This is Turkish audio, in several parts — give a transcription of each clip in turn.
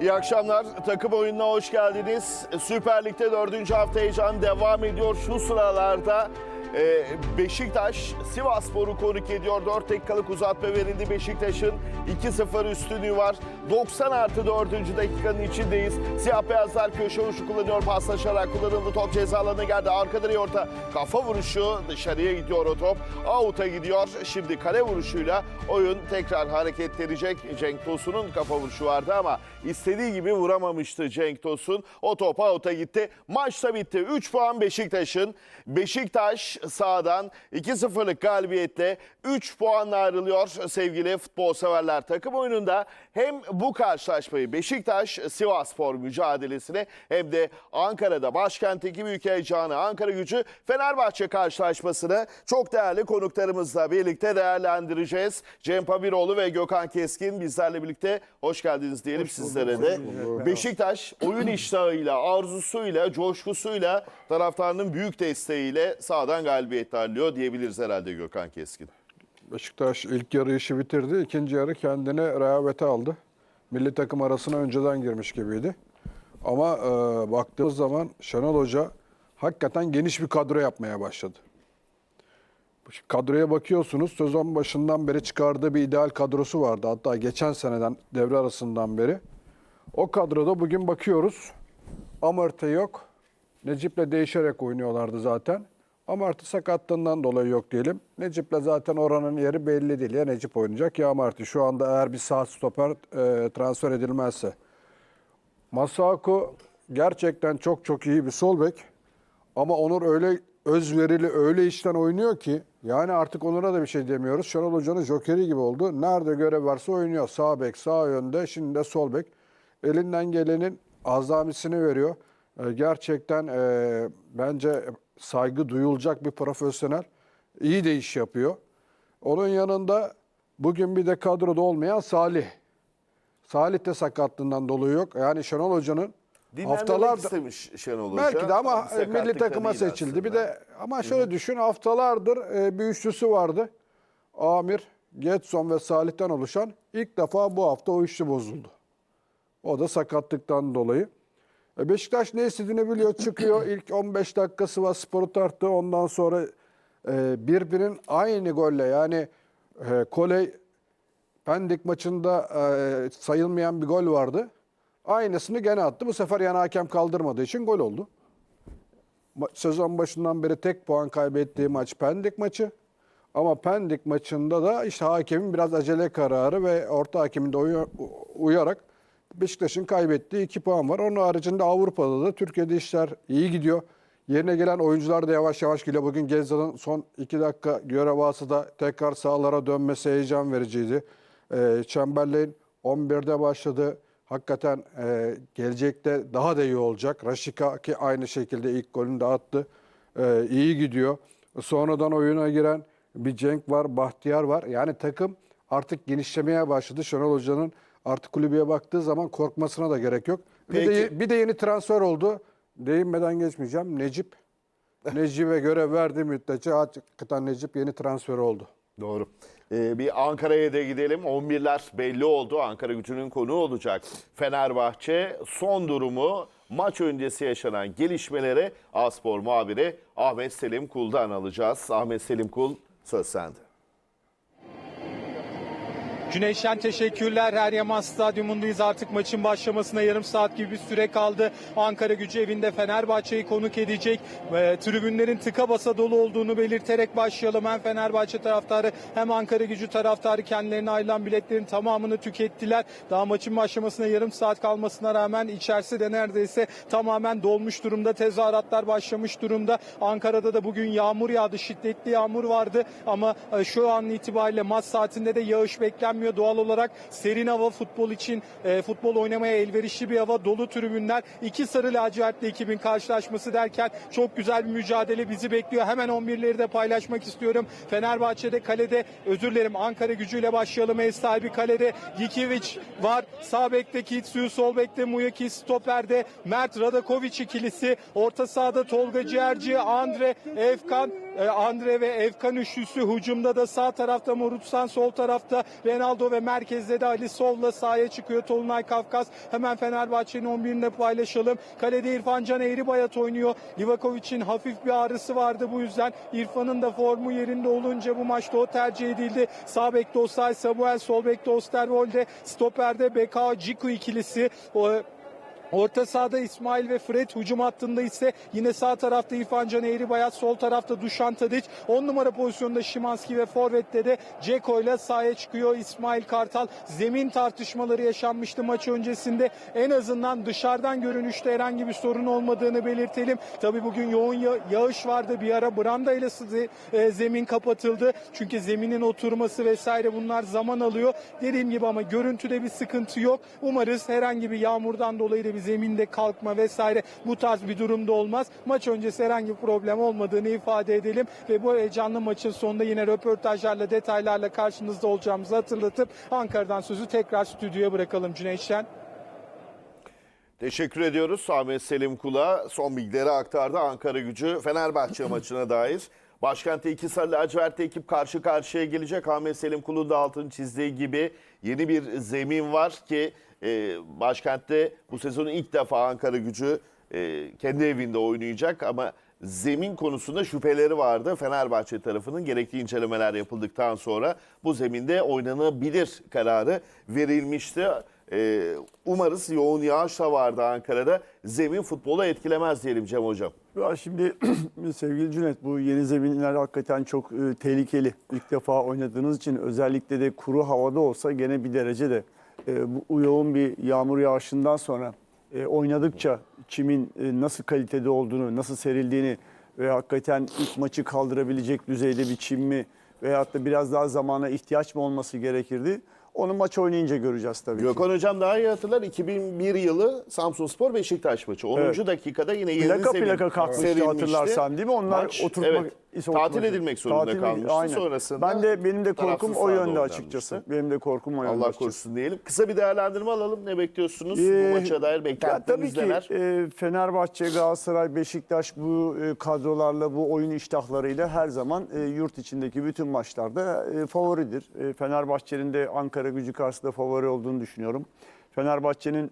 İyi akşamlar. Takım oyununa hoş geldiniz. Süper Lig'de dördüncü hafta heyecan devam ediyor. Şu sıralarda e, Beşiktaş Sivasspor'u konuk ediyor. 4 dakikalık uzatma verildi. Beşiktaş'ın 2-0 üstünlüğü var. 90 artı 4. dakikanın içindeyiz. Siyah beyazlar köşe vuruşu kullanıyor. Paslaşarak kullanıldı. Top ceza alanına geldi. Arka orta. Kafa vuruşu dışarıya gidiyor o top. Out'a gidiyor. Şimdi kale vuruşuyla oyun tekrar hareketlenecek. Cenk Tosun'un kafa vuruşu vardı ama istediği gibi vuramamıştı Cenk Tosun. O top out'a gitti. Maç da bitti. 3 puan Beşiktaş'ın. Beşiktaş sağdan 2-0'lık galibiyetle 3 puanla ayrılıyor sevgili futbol severler. Takım oyununda hem bu karşılaşmayı Beşiktaş Sivasspor mücadelesini hem de Ankara'da başkentteki büyük heyecanı Ankara gücü Fenerbahçe karşılaşmasını çok değerli konuklarımızla birlikte değerlendireceğiz. Cem Pabiroğlu ve Gökhan Keskin bizlerle birlikte hoş geldiniz diyelim sizlere de. Beşiktaş oyun iştahıyla, arzusuyla, coşkusuyla taraftarının büyük desteğiyle sağdan galibiyet alıyor diyebiliriz herhalde Gökhan Keskin. Beşiktaş ilk yarı işi bitirdi. İkinci yarı kendine rehavete aldı. Milli takım arasına önceden girmiş gibiydi. Ama e, baktığımız zaman Şenol Hoca hakikaten geniş bir kadro yapmaya başladı. Kadroya bakıyorsunuz sezon başından beri çıkardığı bir ideal kadrosu vardı. Hatta geçen seneden devre arasından beri. O kadroda bugün bakıyoruz. Amartya yok. Necip'le değişerek oynuyorlardı zaten. Amartya sakatlığından dolayı yok diyelim. Necip'le zaten oranın yeri belli değil. Ya Necip oynayacak ya Amartya. Şu anda eğer bir sağ stoper e, transfer edilmezse. Masako gerçekten çok çok iyi bir sol bek. Ama Onur öyle özverili, öyle işten oynuyor ki yani artık Onur'a da bir şey demiyoruz. Şenol Hoca'nın jokeri gibi oldu. Nerede görev varsa oynuyor. Sağ bek, sağ yönde, şimdi de sol bek. Elinden gelenin azamisini veriyor. Ee, gerçekten e, bence saygı duyulacak bir profesyonel. İyi de iş yapıyor. Onun yanında bugün bir de kadroda olmayan Salih. Salih de sakatlığından dolayı yok. Yani Şenol Hoca'nın haftalardır istemiş Şenol Hoca. Belki de ama Bir milli takıma seçildi. Bir aslında. de ama şöyle düşün haftalardır e, bir üçlüsü vardı. Amir, Getson ve Salih'ten oluşan ilk defa bu hafta o üçlü bozuldu. O da sakatlıktan dolayı. E, Beşiktaş ne istediğini biliyor. Çıkıyor. İlk 15 dakikası var. Sporu tarttı. Ondan sonra e, birbirinin aynı golle yani e, Koley Pendik maçında e, sayılmayan bir gol vardı. Aynısını gene attı. Bu sefer yana hakem kaldırmadığı için gol oldu. Sezon başından beri tek puan kaybettiği maç Pendik maçı. Ama Pendik maçında da işte hakemin biraz acele kararı ve orta hakemin de uyarak Beşiktaş'ın kaybettiği iki puan var. Onun haricinde Avrupa'da da Türkiye'de işler iyi gidiyor. Yerine gelen oyuncular da yavaş yavaş geliyor. Bugün Gezzal'ın son iki dakika görev da tekrar sahalara dönmesi heyecan vericiydi. Ee, Chamberlain 11'de başladı. Hakikaten e, gelecekte daha da iyi olacak. Raşika ki aynı şekilde ilk golünü de attı. Ee, iyi gidiyor. Sonradan oyuna giren bir Cenk var, Bahtiyar var. Yani takım artık genişlemeye başladı. Şenol Hoca'nın artık kulübeye baktığı zaman korkmasına da gerek yok. Bir de, Peki. bir de yeni transfer oldu. Değinmeden geçmeyeceğim. Necip. Necip'e görev verdiği müddetçe hakikaten Necip yeni transfer oldu. Doğru. Ee, bir Ankara'ya da gidelim. 11'ler belli oldu. Ankara gücünün konuğu olacak. Fenerbahçe son durumu maç öncesi yaşanan gelişmeleri Aspor muhabiri Ahmet Selim Kul'dan alacağız. Ahmet Selim Kul söz sende. Güneş'ten teşekkürler. Her Yaman Stadyumundayız. Artık maçın başlamasına yarım saat gibi bir süre kaldı. Ankara gücü evinde Fenerbahçe'yi konuk edecek. Ve tribünlerin tıka basa dolu olduğunu belirterek başlayalım. Hem Fenerbahçe taraftarı hem Ankara gücü taraftarı kendilerine ayrılan biletlerin tamamını tükettiler. Daha maçın başlamasına yarım saat kalmasına rağmen içerisi de neredeyse tamamen dolmuş durumda. Tezahüratlar başlamış durumda. Ankara'da da bugün yağmur yağdı. Şiddetli yağmur vardı ama e, şu an itibariyle maç saatinde de yağış beklenmiyor. Doğal olarak serin hava futbol için e, futbol oynamaya elverişli bir hava dolu tribünler. İki sarı lacivertli ekibin karşılaşması derken çok güzel bir mücadele bizi bekliyor. Hemen 11'leri de paylaşmak istiyorum. Fenerbahçe'de kalede özür dilerim Ankara gücüyle başlayalım. Ev sahibi kalede Gikivic var. Sağ bekte Kitsu, sol bekte Muyaki, stoperde Mert Radakovic ikilisi. Orta sahada Tolga Ciğerci, Andre Efkan, Andre ve Evkan üçlüsü hücumda da sağ tarafta Morutsan sol tarafta Renaldo ve merkezde de Ali Sol'la sahaya çıkıyor Tolunay Kafkas. Hemen Fenerbahçe'nin 11'inde paylaşalım. Kalede İrfan Can Eğribayat oynuyor. Livakovic'in hafif bir ağrısı vardı bu yüzden İrfan'ın da formu yerinde olunca bu maçta o tercih edildi. Sağ bekte Osay Samuel, sol bekte Osterwolde, stoperde Beka Ciku ikilisi. O, Orta sahada İsmail ve Fred hücum hattında ise yine sağ tarafta İrfan Can Eğribayat, sol tarafta Dušan Tadić. 10 numara pozisyonda Şimanski ve Forvet'te de Ceko ile sahaya çıkıyor İsmail Kartal. Zemin tartışmaları yaşanmıştı maç öncesinde. En azından dışarıdan görünüşte herhangi bir sorun olmadığını belirtelim. Tabii bugün yoğun ya- yağış vardı. Bir ara branda ile e, zemin kapatıldı. Çünkü zeminin oturması vesaire bunlar zaman alıyor. Dediğim gibi ama görüntüde bir sıkıntı yok. Umarız herhangi bir yağmurdan dolayı da bir zeminde kalkma vesaire bu tarz bir durumda olmaz. Maç öncesi herhangi bir problem olmadığını ifade edelim ve bu heyecanlı maçın sonunda yine röportajlarla detaylarla karşınızda olacağımızı hatırlatıp Ankara'dan sözü tekrar stüdyoya bırakalım Cüneyt Şen. Teşekkür ediyoruz. Ahmet Selim Kula son bilgileri aktardı Ankara gücü Fenerbahçe maçına dair. Başkentte iki sarı lacivertli ekip karşı karşıya gelecek. Ahmet Selim Kul'un da altını çizdiği gibi yeni bir zemin var ki e, başkentte bu sezonun ilk defa Ankara gücü e, kendi evinde oynayacak ama zemin konusunda şüpheleri vardı. Fenerbahçe tarafının gerekli incelemeler yapıldıktan sonra bu zeminde oynanabilir kararı verilmişti. Ee, umarız yoğun yağış da vardı Ankara'da. Zemin futbolu etkilemez diyelim Cem Hocam. Ya şimdi sevgili Cüneyt bu yeni zeminler hakikaten çok e, tehlikeli. İlk defa oynadığınız için özellikle de kuru havada olsa gene bir derece de e, bu yoğun bir yağmur yağışından sonra e, oynadıkça çimin e, nasıl kalitede olduğunu, nasıl serildiğini ve hakikaten ilk maçı kaldırabilecek düzeyde bir çim mi veyahut da biraz daha zamana ihtiyaç mı olması gerekirdi? Onu maç oynayınca göreceğiz tabii ki. Gökhan Hocam daha iyi hatırlar. 2001 yılı Samsunspor Beşiktaş maçı. 10. Evet. dakikada yine yeni Plaka plaka kalkmıştı serilmişti. hatırlarsan değil mi? Onlar Maç, oturtmak evet, soğutmak- tatil edilmek zorunda Tatil- kalmıştı. aynen. Sonrasında ben de benim de korkum o yönde açıkçası. Benim de korkum o yönde Allah açıkçası. korusun diyelim. Kısa bir değerlendirme alalım. Ne bekliyorsunuz Ee, bu maça dair Ya tabii beklentiniz ki neler? e, Fenerbahçe, Galatasaray, Beşiktaş bu e, kadrolarla, bu oyun iştahlarıyla her zaman e, yurt içindeki bütün maçlarda e, favoridir. E, Fenerbahçe'nin de Ankara gücü karşısında favori olduğunu düşünüyorum. Fenerbahçe'nin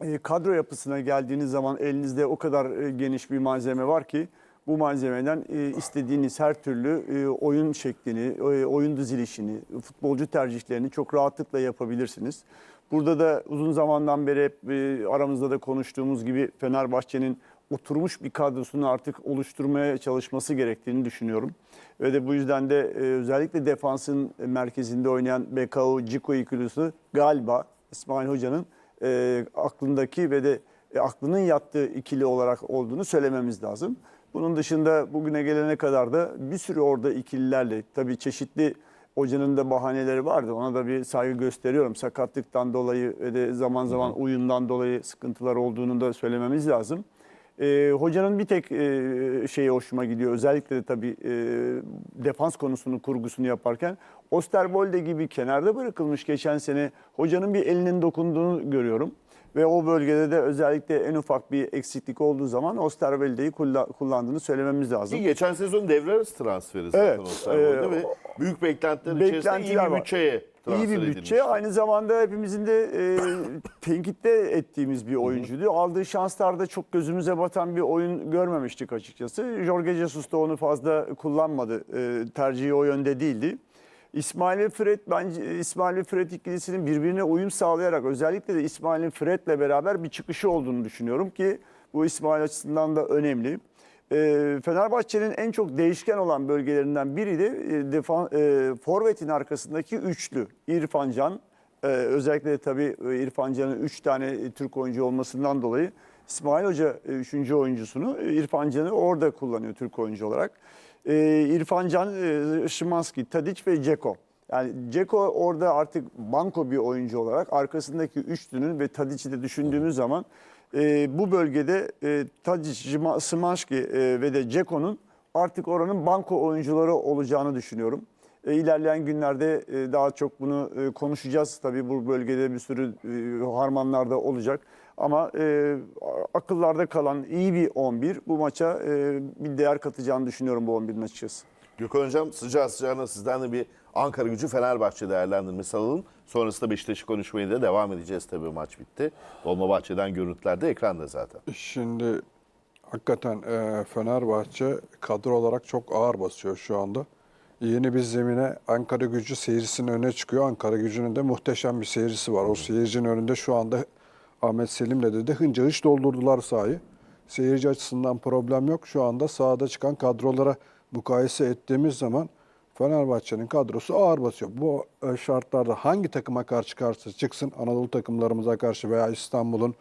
e, kadro yapısına geldiğiniz zaman elinizde o kadar e, geniş bir malzeme var ki bu malzemeden e, istediğiniz her türlü e, oyun şeklini, e, oyun dizilişini, futbolcu tercihlerini çok rahatlıkla yapabilirsiniz. Burada da uzun zamandan beri hep e, aramızda da konuştuğumuz gibi Fenerbahçe'nin oturmuş bir kadrosunu artık oluşturmaya çalışması gerektiğini düşünüyorum. Ve de bu yüzden de e, özellikle defansın merkezinde oynayan Bekao, Ciko ikilisi galiba İsmail Hoca'nın e, aklındaki ve de e, aklının yattığı ikili olarak olduğunu söylememiz lazım. Bunun dışında bugüne gelene kadar da bir sürü orada ikililerle tabii çeşitli hocanın da bahaneleri vardı. Ona da bir saygı gösteriyorum. Sakatlıktan dolayı ve de zaman zaman uyundan dolayı sıkıntılar olduğunu da söylememiz lazım. E, hocanın bir tek e, şeyi hoşuma gidiyor. Özellikle de tabii e, defans konusunun kurgusunu yaparken Osterwolde gibi kenarda bırakılmış geçen sene hocanın bir elinin dokunduğunu görüyorum. Ve o bölgede de özellikle en ufak bir eksiklik olduğu zaman Osterwolde'yi kulla- kullandığını söylememiz lazım. Ki geçen sezon devre arası transferi zaten Evet, Osterwolde e, ve büyük beklentiler içerisinde iyi bir bütçeye transfer İyi bir bütçe. edilmişti. Aynı zamanda hepimizin de e, tenkitte ettiğimiz bir oyuncuydu. Aldığı şanslarda çok gözümüze batan bir oyun görmemiştik açıkçası. Jorge Jesus da onu fazla kullanmadı. E, tercihi o yönde değildi. İsmail ve Fred bence İsmail ve Fred ikilisinin birbirine uyum sağlayarak özellikle de İsmail'in Fred'le beraber bir çıkışı olduğunu düşünüyorum ki bu İsmail açısından da önemli. E, Fenerbahçe'nin en çok değişken olan bölgelerinden biri de e, e, forvetin arkasındaki üçlü. İrfan Can, e, özellikle de tabii e, İrfan Can'ın üç tane e, Türk oyuncu olmasından dolayı İsmail Hoca e, üçüncü oyuncusunu e, İrfan Can'ı orada kullanıyor Türk oyuncu olarak. E, İrfan e, Şimanski, Tadic ve Ceko. Yani Ceko orada artık banko bir oyuncu olarak arkasındaki üçlünün ve Tadic'i de düşündüğümüz zaman e, bu bölgede e, Tadic, Szymanski e, ve de Ceko'nun artık oranın banko oyuncuları olacağını düşünüyorum. E, ilerleyen günlerde e, daha çok bunu e, konuşacağız. Tabii bu bölgede bir sürü e, harmanlar da olacak. Ama e, akıllarda kalan iyi bir 11 bu maça e, bir değer katacağını düşünüyorum bu 11'in açıkçası. Gökhan Hocam sıcağı sıcağına sizden de bir Ankara gücü Fenerbahçe değerlendirmesi alalım. Sonrasında Beşiktaş'ı konuşmaya da devam edeceğiz tabii maç bitti. Dolmabahçe'den görüntüler de ekranda zaten. Şimdi hakikaten e, Fenerbahçe kadro olarak çok ağır basıyor şu anda. Yeni bir zemine Ankara gücü seyircisinin önüne çıkıyor. Ankara gücünün de muhteşem bir seyircisi var. O seyircinin önünde şu anda Ahmet Selim'le dedi hınca hış doldurdular sahayı. Seyirci açısından problem yok. Şu anda sahada çıkan kadrolara mukayese ettiğimiz zaman Fenerbahçe'nin kadrosu ağır basıyor. Bu şartlarda hangi takıma karşı çıkarsa çıksın, Anadolu takımlarımıza karşı veya İstanbul'un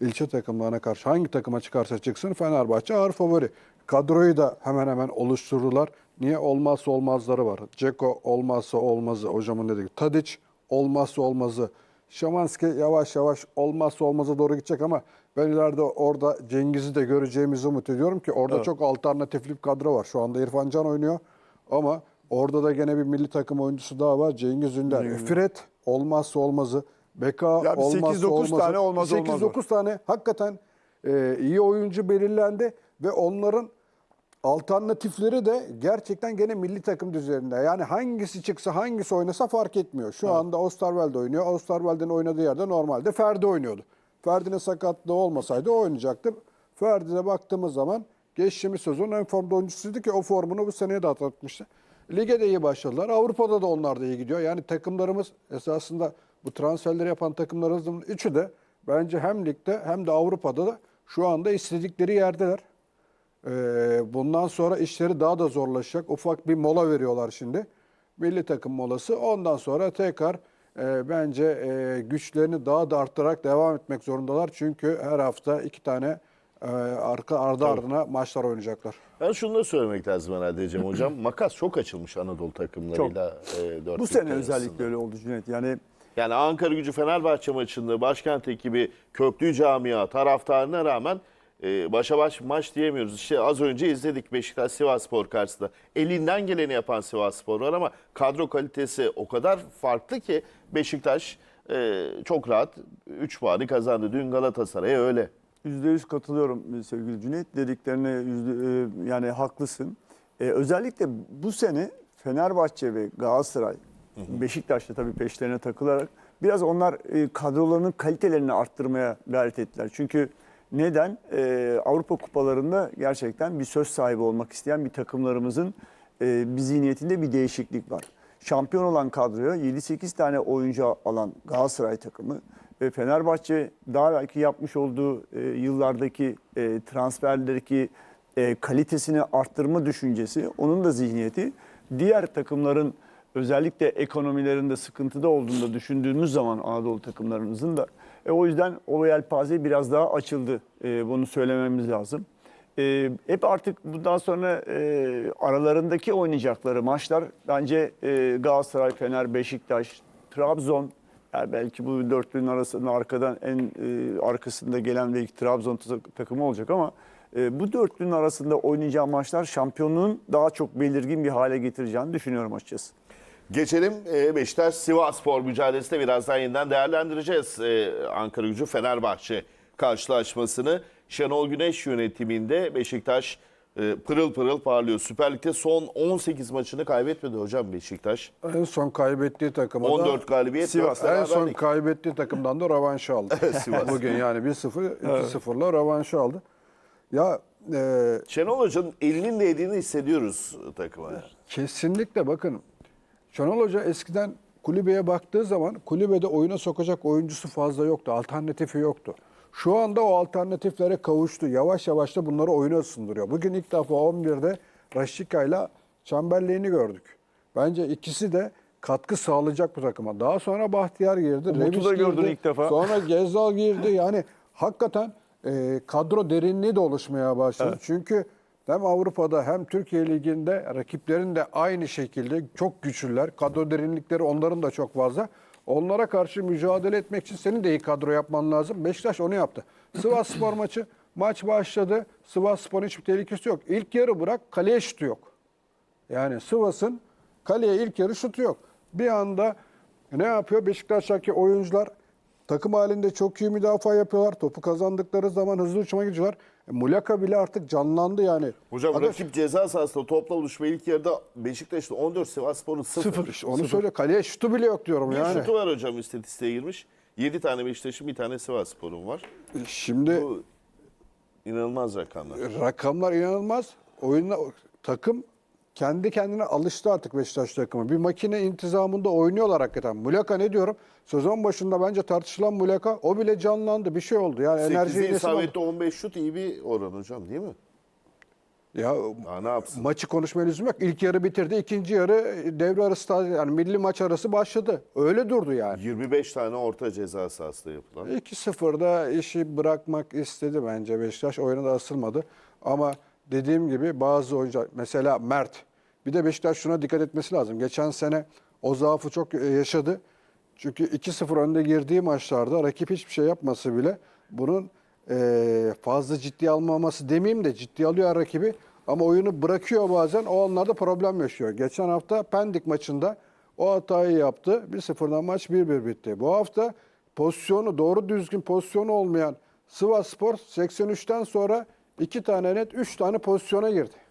ilçe takımlarına karşı hangi takıma çıkarsa çıksın Fenerbahçe ağır favori. Kadroyu da hemen hemen oluşturdular. Niye olmazsa olmazları var. Ceko olmazsa olmazı hocamın dediği. Tadic olmazsa olmazı. Şamanski yavaş yavaş olmazsa olmaza doğru gidecek ama ben ileride orada Cengiz'i de göreceğimizi umut ediyorum ki orada çok alternatifli bir kadro var. Şu anda İrfan Can oynuyor ama orada da gene bir milli takım oyuncusu daha var. Cengiz Ünder. Fred olmazsa olmazı. Beka Ya bir olmazsa 8-9 olmazı. tane olmaz olmaz var. 8-9 tane hakikaten e, iyi oyuncu belirlendi ve onların alternatifleri de gerçekten gene milli takım düzeyinde. Yani hangisi çıksa hangisi oynasa fark etmiyor. Şu anda Osterwelde oynuyor. Osterwelde'nin oynadığı yerde normalde Ferdi oynuyordu. Ferdi'nin sakatlığı olmasaydı o oynayacaktı. Ferdi'ne baktığımız zaman geçtiğimiz sezon en formda oyuncusuydu ki o formunu bu seneye de atlatmıştı. Lige de iyi başladılar. Avrupa'da da onlar da iyi gidiyor. Yani takımlarımız esasında bu transferleri yapan takımlarımızın üçü de bence hem ligde hem de Avrupa'da da şu anda istedikleri yerdeler. Ee, bundan sonra işleri daha da zorlaşacak. Ufak bir mola veriyorlar şimdi. Milli takım molası. Ondan sonra tekrar e, bence e, güçlerini daha da arttırarak devam etmek zorundalar. Çünkü her hafta iki tane e, arka ardı ardına maçlar oynayacaklar. Ben şunu da söylemek lazım herhalde Cem Hocam. Makas çok açılmış Anadolu takımlarıyla. e, dört Bu sene ligler özellikle arasında. öyle oldu Cüneyt. Yani Yani Ankara gücü Fenerbahçe maçında başkent ekibi köklü camia taraftarına rağmen e, başa baş maç diyemiyoruz. İşte az önce izledik Beşiktaş Sivasspor karşısında. Elinden geleni yapan Sivasspor var ama kadro kalitesi o kadar farklı ki Beşiktaş e, çok rahat 3 puanı kazandı. Dün Galatasaray'a öyle. %100 katılıyorum sevgili Cüneyt. Dediklerine yüzde, e, yani haklısın. E, özellikle bu sene Fenerbahçe ve Galatasaray, Beşiktaş'ta tabii peşlerine takılarak biraz onlar e, kadrolarının kalitelerini arttırmaya gayret ettiler. Çünkü neden? E, Avrupa kupalarında gerçekten bir söz sahibi olmak isteyen bir takımlarımızın e, bir zihniyetinde bir değişiklik var. Şampiyon olan kadroya 7-8 tane oyuncu alan Galatasaray takımı ve Fenerbahçe daha belki yapmış olduğu e, yıllardaki e, transferlerdeki e, kalitesini arttırma düşüncesi, onun da zihniyeti diğer takımların özellikle ekonomilerinde sıkıntıda olduğunu da düşündüğümüz zaman Anadolu takımlarımızın da e, o yüzden o yelpaze biraz daha açıldı. E, bunu söylememiz lazım. E, hep artık bundan sonra e, aralarındaki oynayacakları maçlar bence e, Galatasaray, Fener, Beşiktaş, Trabzon yani belki bu dörtlünün arasında arkadan en e, arkasında gelen belki Trabzon ta- takımı olacak ama e, bu dörtlünün arasında oynayacağı maçlar şampiyonluğun daha çok belirgin bir hale getireceğini düşünüyorum açıkçası. Geçelim e, Beşiktaş Sivasspor mücadelesinde birazdan yeniden değerlendireceğiz. E, Ankara gücü Fenerbahçe karşılaşmasını. Şenol Güneş yönetiminde Beşiktaş e, pırıl pırıl parlıyor. Süper Lig'de son 18 maçını kaybetmedi hocam Beşiktaş. En son kaybettiği takıma da 14 galibiyet. Sivas. en son kaybettiği takımdan da rövanş aldı. Sivas. Bugün yani 1-0, 2-0'la rövanş aldı. Ya e, Şenol Hoca'nın elinin değdiğini hissediyoruz takıma. Kesinlikle bakın. Şenol Hoca eskiden kulübeye baktığı zaman kulübede oyuna sokacak oyuncusu fazla yoktu. Alternatifi yoktu. Şu anda o alternatiflere kavuştu. Yavaş yavaş da bunları oyuna ısındırıyor. Bugün ilk defa 11'de Raşika ile Çemberliğini gördük. Bence ikisi de katkı sağlayacak bu takıma. Daha sonra Bahtiyar girdi. Umut'u da gördün girdi. ilk defa. Sonra Gezzal girdi. Yani hakikaten e, kadro derinliği de oluşmaya başladı. Çünkü hem Avrupa'da hem Türkiye Ligi'nde rakiplerin de aynı şekilde çok güçlüler. Kadro derinlikleri onların da çok fazla. Onlara karşı mücadele etmek için senin de iyi kadro yapman lazım. Beşiktaş onu yaptı. Sivas Spor maçı maç başladı. Sivas Spor'un hiçbir tehlikesi yok. İlk yarı bırak kaleye şutu yok. Yani Sivas'ın Kaleye ilk yarı şutu yok. Bir anda ne yapıyor? Beşiktaş'taki oyuncular takım halinde çok iyi müdafaa yapıyorlar. Topu kazandıkları zaman hızlı uçma gücü var. E, Muleka bile artık canlandı yani. Hocam Adam- rakip ceza sahasında topla buluşma ilk yarıda Beşiktaş'ta 14 Sivasspor'un 0. Sıfır. işte onu söyle. Kaleye şutu bile yok diyorum Bir yani. şutu var hocam istatistiğe girmiş. 7 tane Beşiktaş'ın bir tane Sivasspor'un var. Şimdi Bu inanılmaz rakamlar. rakamlar inanılmaz. Oyunla takım kendi kendine alıştı artık Beşiktaş takımı. Bir makine intizamında oynuyorlar hakikaten. Muleka ne diyorum? Sezon başında bence tartışılan Muleka o bile canlandı. Bir şey oldu. Yani 8'de enerji isabette 15 şut iyi bir oran hocam değil mi? Ya Daha ne yapsın? maçı konuşmaya lüzum yok. İlk yarı bitirdi. ikinci yarı devre arası yani milli maç arası başladı. Öyle durdu yani. 25 tane orta ceza sahasında yapılan. 2-0'da işi bırakmak istedi bence Beşiktaş. Oyuna da asılmadı. Ama dediğim gibi bazı oyuncular mesela Mert. Bir de Beşiktaş şuna dikkat etmesi lazım. Geçen sene o zaafı çok e, yaşadı. Çünkü 2-0 önde girdiği maçlarda rakip hiçbir şey yapması bile bunun e, fazla ciddi almaması demeyeyim de ciddi alıyor rakibi. Ama oyunu bırakıyor bazen. O anlarda problem yaşıyor. Geçen hafta Pendik maçında o hatayı yaptı. 1-0'dan maç 1-1 bitti. Bu hafta pozisyonu doğru düzgün pozisyonu olmayan Sivas Spor 83'ten sonra iki tane net 3 tane pozisyona girdi.